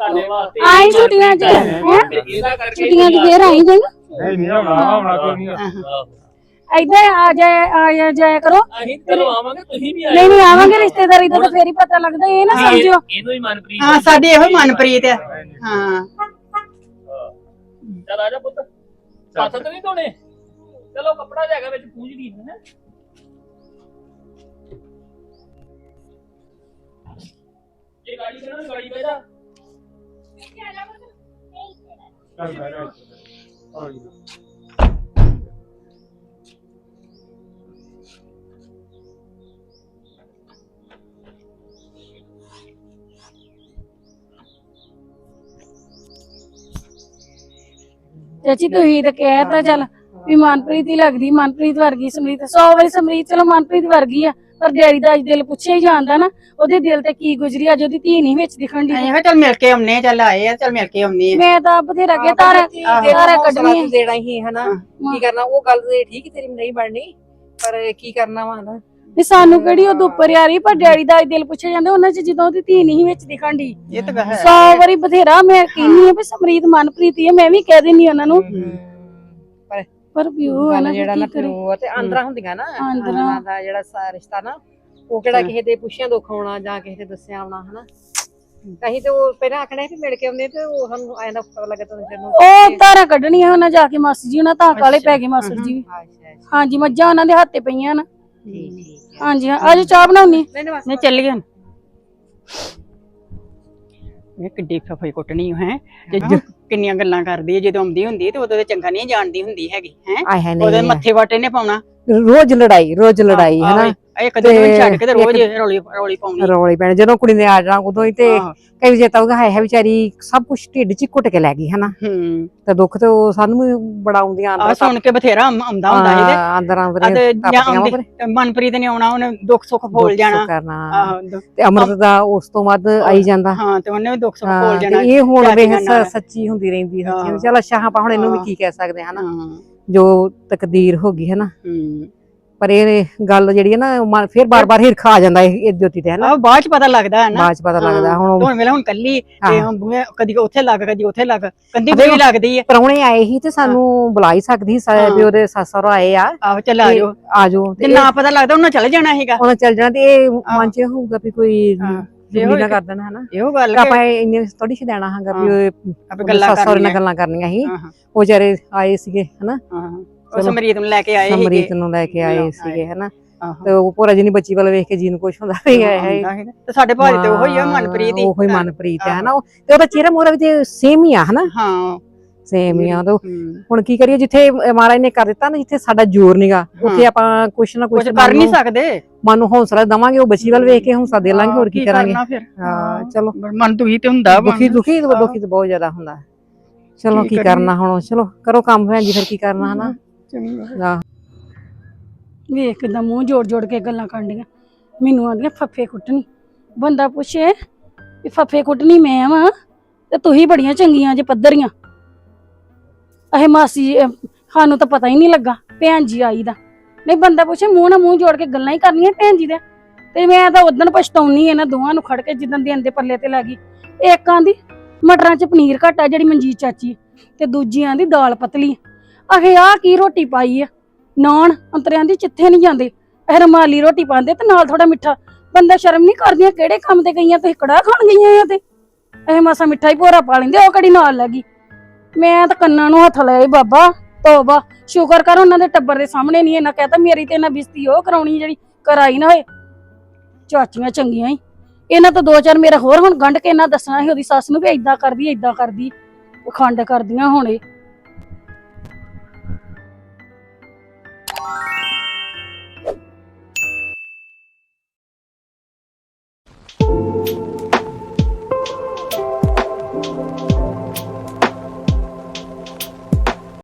ਤੁਹਾਡੇ ਵਾਸਤੇ ਆਈ ਛੁੱਟੀਆਂ 'ਚ ਹੈਂ? ਇਹਦਾ ਕਰਕੇ ਛੁੱਟੀਆਂ 'ਚ ਫੇਰ ਆਈ ਜਾਂਗਾ ਨਹੀਂ ਨਹੀਂ ਆਉਣਾ ਆਉਣਾ ਕੋਈ ਨਹੀਂ ਆਹੋ। ਏਦਾਂ ਆ ਜਾਏ ਆ ਜਾ- ਜਾਇਆ ਕਰੋ। ਅਸੀਂ ਚਲੋ ਆਵਾਂਗੇ ਤੁਸੀਂ ਵੀ ਆਇਓ। ਨਹੀਂ ਨਹੀਂ ਆਵਾਂਗੇ ਰਿਸ਼ਤੇਦਾਰੀ ਦਾ ਤਾਂ ਫੇਰ ਹੀ ਪਤਾ ਲੱਗਦਾ ਇਹ ਨਾ ਸਮਝਿਓ ਇਹਨੂੰ ਹੀ ਮਨਪ੍ਰੀਤ ਹਾਂ ਸਾਡੀ ਇਹੋ ਹੀ ਮਨਪ੍ਰੀਤ ਆ। ਹਾਂ। ਚਲ ਆ ਜਾ ਪੁੱਤ। ਹੱਥ ਤਾਂ ਨਹੀਂ ਧੋਣੇ। ਚਲੋ ਕੱਪੜਾ ਜਾਗਾ ਵਿੱਚ ਪੂੰਝ ਦੀ ਹੈ ਇਹ ਗਾੜੀ ਕਿਹਨਾਂ ਦੀ ਗਾੜੀ ਬੈਠਾ ਚਾਚੀ, ਤੁਸੀਂ ਤਾਂ ਕਹਿ ਤਾ ਚੱਲ ਵੀ ਮਨਪ੍ਰੀਤ ਹੀ ਲੱਗਦੀ, ਮਨਪ੍ਰੀਤ ਵਰਗੀ ਸਮਰੀਤ। 100 ਵਾਰੀ ਸਮਰੀਤ, ਚਲੋ ਮਨਪ੍ਰੀਤ ਵਰਗੀ ਆ। ਪਰ ਡੈਡੀ ਦਾ ਅੱਜ ਦਿਲ ਪੁੱਛਿਆ ਹੀ ਜਾਂਦਾ ਨਾ ਉਹਦੇ ਦਿਲ ਤੇ ਕੀ ਗੁਜ਼ਰੀ ਅੱਜ ਉਹਦੀ ਧੀ ਨਹੀਂ ਵਿੱਚ ਦਿਖਣ ਦੀ ਕਿਹਾ ਚੱਲ ਮਿਲ ਕੇ ਆਉਨੇ ਆ ਚੱਲ ਆਏ ਆ ਚੱਲ ਮਿਲ ਕੇ ਆਉਨੇ ਆ। ਮੈਂ ਤਾਂ ਬਥੇਰਾ ਕੇ ਤਾਰਾ ਤਾਰਾ ਕੱਢਣੀ ਆ। ਦੇਣਾ ਹੀ ਹਨਾ ਕੀ ਕਰਨਾ ਉਹ ਗੱਲ ਤੇ ਠੀਕ ਤੇਰੀ ਨਹੀਂ ਬਣਨੀ ਪਰ ਕੀ ਕਰਨਾ ਵਾ ਹਨਾ। ਵੀ ਸਾਨੂੰ ਕਿਹੜੀ ਉਹ ਦੁੱਪਰ ਯਾਰੀ ਪਰ ਡੈਡੀ ਦਾ ਦਿਲ ਪੁੱਛਿਆ ਜਾਂਦਾ ਉਹਨਾਂ ਚ ਜਦੋਂ ਉਹਦੀ ਧੀ ਨਹੀਂ ਵਿੱਚ ਦਿਖਣ ਦੀ ਇਹ ਤਾਂ ਹੈ। ਵਾਰੀ ਬਥੇਰਾ ਮੈਂ ਕਹਿੰਨੀ ਆ ਵੀ ਸਮਰੀਤ ਮਨਪ੍ਰੀਤ ਹੀ ਆ ਮੈਂ ਵੀ ਕਹਿ ਦਿੰਨੀ ਉਹਨਾਂ ਨੂੰ। ਪਰ ਪਰ ਵੀ ਉਹ ਆ ਗੱਲ ਨਾ ਜਿਹੜਾ ਕੀ ਨਾ ਕਰੇ? ਪਿਓ ਆ ਤੇ ਆਂਦਰਾ ਹੁੰਦੀਆਂ ਨਾ ਆਂਦਰਾਂ। ਆਂਦਰਾਂ ਦਾ ਜਿਹੜਾ ਸਾ ਰਿਸ਼ਤਾ ਨਾ ਉਹ ਕਿਹੜਾ ਕਿਸੇ ਦੇ ਪੁੱਛਿਆ ਦੁੱਖ ਆਉਣਾ ਜਾਂ ਕਿਸੇ ਦੇ ਦੱਸਿਆ ਆਉਣਾ ਹਨਾ? ਕਹੀਂ ਤੇ ਉਹ ਪਹਿਲਾਂ ਆਖਣਾ ਕਿ ਮਿਲ ਕੇ ਆਉਂਦੇ ਤੇ ਉਹ ਸਾਨੂੰ ਆਇਆ ਦਾ ਪਤਾ ਲੱਗਾ ਤਾਂ ਉਹ ਤਾਰਾ ਕੱਢਣੀਆਂ ਉਹਨਾਂ ਜਾ ਕੇ ਮਾਸੀ ਜੀ ਉਹਨਾਂ ਤਾਂ ਕਾਲੇ ਪੈ ਗਏ ਮਾਸਟਰ ਜੀ ਵੀ। ਅੱਛਾ ਅੱਛਾ। ਹਾਂਜੀ ਮੱਝਾਂ ਉਹਨਾਂ ਦੇ ਹੱਥੇ ਪਈਆਂ ਨਾ। ਠੀਕ ਠੀਕ ਹਾਂਜੀ ਹਾਂ ਅੱਜ ਚਾਹ ਬਣਾਉਣੀ ਨਹੀਂ ਨਹੀਂ ਬਸ ਨਹੀਂ ਚੱਲ ਗਿਆ ਇਹ ਕਿੱਡੀ ਫਫਈ ਕੁੱਟਣੀ ਹੈ ਤੇ ਜ- ਕਿੰਨੀਆਂ ਗੱਲਾਂ ਕਰਦੀ ਹੈ ਜਦੋਂ ਆਉਂਦੀ ਹੁੰਦੀ ਹੈ ਤੇ ਉਦੋਂ ਤੇ ਚੰਗਾ ਨਹੀਂ ਜਾਣਦੀ ਹੁੰਦੀ ਹੈਗੀ ਹੈ? ਆਏ ਹੈ ਉਹਦੇ ਮੱਥੇ ਵਾਟੇ ਨੇ ਪਾਉਣਾ। ਰੋਜ਼ ਲੜਾਈ ਰੋਜ਼ ਲੜਾਈ ਆਹ, ਹਨਾ? ਛੱਡ ਕੇ ਤੇ ਰੋਜ਼ ਰੌਲੀ ਰੌਲੀ ਪਾਉਣੀ ਰੌਲੀ ਪੈਣ ਜਦੋਂ ਕੁੜੀ ਨੇ ਆ ਜਾਣਾ ਉਦੋਂ ਹੀ ਤੇ ਆਹ, ਕਈ ਜੇ ਤਾਂ ਹੈ ਹੈ ਵਿਚਾਰੀ ਸਭ ਕੁਝ ਢਿੱਡ 'ਚ ਹੀ ਘੁੱਟ ਕੇ ਲੈ ਗਈ ਹਨਾ? ਹੂੰ। ਤੇ ਦੁੱਖ ਤੇ ਉਹ ਸਾਨੂੰ ਵੀ ਬੜਾ ਆਉਂਦੀਆਂ ਆ ਸੁਣ ਕੇ ਬਥੇਰਾ ਆਉਂ- ਆਉਂਦਾ ਹੁੰਦਾ ਸੀ ਤੇ। ਅੰਦਰਾਂ ਅਤੇ ਜਾਂ ਆਉਂਦੀ ਤੇ ਮਨਪ੍ਰੀਤ ਨੇ ਆਉਣਾ ਉਹਨੇ ਦੁੱਖ ਸੁੱਖ ਫੋਲ ਜਾਣਾ। ਤੇ ਅਮਰਤ ਦਾ ਉਸ ਤੋਂ ਵੱਧ ਆਈ ਜਾਂਦਾ। ਹਾਂ ਤੇ ਉਹਨੇ ਵੀ ਦੁੱਖ ਸੁੱਖ ਹਾਂ, ਫੋਲ ਤੇ ਜਾਣਾ ਇਹ ਹੁਣ ਵੇਖ ਸੱਚੀ ਹੁੰਦੀ ਰਹਿੰਦੀ ਹਾਂ। ਚਲ ਅੱਛਾ ਆਪਾਂ ਹੁਣ ਇਹਨੂੰ ਵੀ ਹਾਂ। ਕੀ ਕਹਿ ਸਕਦੇ ਹਾਂ ਹਨਾ? ਹਾਂ। ਜੋ ਤਕਦੀਰ ਹੋ ਗਈ ਹੈ ਨਾ ਹੂੰ। ਪਰ ਇਹ ਗੱਲ ਜਿਹੜੀ ਹੈ ਨਾ ਮਨ- ਫਿਰ ਬਾਰ-ਬਾਰ ਹਿਰਖਾ ਆ ਜਾਂਦਾ ਇਹ ਇਹ ਜੋਤੀ ਤੇ ਹੈ ਨਾ? ਬਾਅਦ ਚ ਪਤਾ ਲੱਗਦਾ ਹੈ ਨਾ। ਬਾਅਦ ਚ ਪਤਾ ਲੱਗਦਾ ਹੁਣ ਹੁਣ ਵੇਲੇ ਹੁਣ ਕੱਲੀ ਤੇ ਹਾਂ। ਹੁਣ ਬੂਹੇ ਕਦੀ ਉੱਥੇ ਲੱਗ ਕਦੀ ਉੱਥੇ ਲੱਗ ਕੰਦੀ ਅਬੇ ਬੁਰੀ ਲੱਗਦੀ ਹੈ। ਪਰੌਣੇ ਆਏ ਸੀ ਤੇ ਸਾਨੂੰ ਬੁਲਾ ਹੀ ਸਕਦੀ ਸੀ ਹਾਂ। ਵੀ ਉਹਦੇ ਸੱਸ ਸਹੁਰਾ ਆਏ ਆ। ਆਹੋ ਚੱਲ ਆ ਜਾਓ। ਆ ਜਾਓ। ਤੇ ਨਾ ਪਤਾ ਲੱਗਦਾ ਉਹਨਾਂ ਚਲੇ ਜਾਣਾ ਸੀਗਾ। ਉਹਨਾਂ ਚੱਲ ਜਾਣਾ ਤੇ ਇਹ ਮਨ ਚ ਇਹ ਹੋਊਗਾ ਵੀ ਕੋਈ ਹਾਂ। ਨਾ ਕਰ ਦੇਣਾ ਹਨਾ ਇਹੋ ਗੱਲ ਕਿ ਆਪਾਂ ਇੰਨੇ ਥੋੜੀ ਛਡਾਣਾ ਹਾਂਗਾ ਵੀ ਉਹ ਆਪੇ ਉਹਦੇ ਗੱਲਾਂ ਸੱਸ ਸਹੁਰੇ ਨਾਲ ਕਰਨੀਆਂ ਗੱਲਾਂ ਕਰਨੀਆਂ ਸੀ। ਹਾਂ, ਹਾਂ, ਉਹ ਵਿਚਾਰੇ ਆਏ ਸੀਗੇ ਹਨਾ ਹਾਂ। ਉਹ ਚਲੋ। ਸਮਰੀਤ ਨੂੰ ਲੈ ਕੇ ਆਏ ਸਮਰੀਤ ਨੂੰ ਲੈ ਕੇ ਆਏ। ਸੀਗੇ ਹਨਾ? ਆਹੋ। ਤੇ ਉਹ ਭੋਰਾ ਜੀ ਬੱਚੀ ਵੱਲ ਵੇਖ ਕੇ ਜੀ ਨੂੰ ਕੁਛ ਹੁੰਦਾ ਵੀ ਹੈ ਹੈ ਨਾ। ਤੇ ਸਾਡੇ ਭਾਜੀ ਤੇ ਉਹੀ ਆ ਮਨਪ੍ਰੀਤ ਹੀ। ਉਹੋ ਹੀ ਮਨਪ੍ਰੀਤ ਹੈ ਹਨਾ? ਉਹ- ਤੇ ਉਹਦਾ ਚਿਹਰਾ ਮੋਰਾ ਵੀ ਤੇ ਸੇਮ ਹੀ ਆ ਹਨਾ? ਹਾਂ। ਸੇਮ ਹੀ ਆ ਉਹ-। ਹੁਣ ਕੀ ਕਰੀਏ ਜਿੱਥੇ ਮਹਾਰਾਜ ਨੇ ਕਰ ਦਿੱਤਾ ਨਾ ਜਿੱਥੇ ਸਾਡਾ ਜ਼ੋਰ ਨੀਗਾ ਉੱਥੇ ਆਪਾਂ ਕੁਛ ਨਾ ਕੁਛ ਕੁਝ ਕਰ ਨਹੀਂ ਸਕਦੇ। ਮਨ ਨੂੰ ਹੌਸਲਾ ਦਵਾਂਗੇ ਉਹ ਬੱਚੀ ਵੱਲ ਵੇਖ ਕੇ ਹੌਸਲਾ ਦੇ ਲਾਂਗੇ ਹੋਰ ਕੀ ਕਰਾਂਗੇ। ਕਰਨਾ ਫਿਰ? ਹਾਂ ਚਲੋ। ਮਨ ਦੁਖੀ ਤੇ ਹੁੰਦਾ ਵਾ। ਦੁਖੀ ਦੁਖੀ ਦੁਖੀ ਤਾਂ ਬਹੁਤ ਜ਼ਿਆਦਾ ਹੁੰਦਾ। ਚਲੋ ਕੀ? ਕਰਨਾ ਹੁਣ? ਚਲੋ ਕਰੋ ਕੰਮ ਭੈਣ ਜੀ ਫਿਰ ਕੀ ਕਰਨਾ ਹਨਾ? ਚੰਗਾ। ਆਹ, ਵੇਖ ਕਿਦਾਂ ਮੂੰਹ ਜੋੜ ਜੋੜ ਕੇ ਗੱਲਾਂ ਕਰਨ ਡੀਆਂ ਮੈਨੂੰ ਆਂਦੀਆਂ ਫੱਫੇ ਕੁੱਟਣੀ। ਬੰਦਾ ਪੁੱਛੇ ਵੀ ਫੱਫੇ ਕੁੱਟਣੀ ਮੈਂ ਵਾਂ ਤੇ ਤੁਸੀਂ ਬੜੀਆਂ ਚੰਗੀਆਂ ਜੇ ਪੱਧਰੀਆਂ। ਇਹ ਮਾਸੀ ਅਹ, ਸਾਨੂੰ ਤਾਂ ਪਤਾ ਹੀ ਨਹੀਂ ਲੱਗਾ ਭੈਣ ਜੀ ਆਈ ਦਾ ਨਹੀਂ ਬੰਦਾ ਪੁੱਛੇ ਮੂੰਹ ਨਾਲ ਮੂੰਹ ਜੋੜ ਕੇ ਗੱਲਾਂ ਹੀ ਕਰਨੀਆਂ ਭੈਣ ਜੀ ਦੇ। ਤੇ ਮੈਂ ਤਾਂ ਉਦੋਂ ਪਛਤਾਉਣੀ ਇਹਨਾਂ ਦੋਵਾਂ ਨੂੰ ਖੜ ਕੇ ਜਿੱਦਣ ਦੇ ਅੰਦੇ ਪੱਲੇ ਤੇ ਲੱਗੀ। ਇੱਕ ਆਂਦੀ ਮਟਰਾਂ 'ਚ ਪਨੀਰ ਘੱਟ ਆ ਜਿਹੜੀ ਮਨਜੀਤ ਚਾਚੀ ਤੇ ਦੂਜੀ ਆਂਦੀ ਦਾਲ ਪਤਲੀ ਆਖੇ ਆ ਕੀ ਰੋਟੀ ਪਾਈ ਆ? ਨਾਨ, ਅੰਤਰਿਆਂ ਦੀ ਚਿੱਥੇ ਨਹੀਂ ਜਾਂਦੇ। ਇਹ ਰਮਾਲੀ ਰੋਟੀ ਪਾਉਂਦੇ ਤੇ ਨਾਲ ਥੋੜਾ ਮਿੱਠਾ। ਬੰਦਾ ਸ਼ਰਮ ਨਹੀਂ ਕਰਦੀਆਂ ਕਿਹੜੇ ਕੰਮ ਤੇ ਗਈਆਂ? ਤੁਸੀਂ ਕੜਾ ਖਾਣ ਗਈਆਂ ਆ ਤੇ? ਇਹ ਮਾਸਾ ਮਿੱਠਾ ਹੀ ਭੋਰਾ ਪਾ ਲੈਂਦੇ, ਉਹ ਕਿਹੜੀ ਨਾਲ ਲੱਗੀ ਮੈਂ ਤਾਂ ਕੰਨਾਂ ਨੂੰ ਹੱਥ ਲਾਏ ਬਾਬਾ, ਤੋਬਾ। ਸ਼ੁਕਰ ਕਰ ਉਹਨਾਂ ਦੇ ਟੱਬਰ ਦੇ ਸਾਹਮਣੇ ਨਹੀਂ ਇਹਨਾਂ ਕਹਤਾ, ਮੇਰੀ ਤੇ ਇਹਨਾਂ ਬਿਸਤੀ ਉਹ ਕਰਾਉਣੀ ਜਿਹੜੀ ਕਰਾਈ ਨਾ ਹੋਏ। ਚਾਚੀਆਂ ਚੰਗੀਆਂ ਹੀ ਇਹਨਾਂ ਤੋਂ ਦੋ ਚਾਰ ਮੇਰਾ ਹੋਰ ਹੁਣ ਗੰਢ ਕੇ ਇਹਨਾਂ ਦੱਸਣਾ ਸੀ, ਉਹਦੀ ਸੱਸ ਨੂੰ ਵੀ ਏਦਾਂ ਕਰਦੀ ਏਦਾਂ ਕਰਦੀ ਖੰਡ ਕਰਦੀਆਂ ਹੁਣ। ਇਹ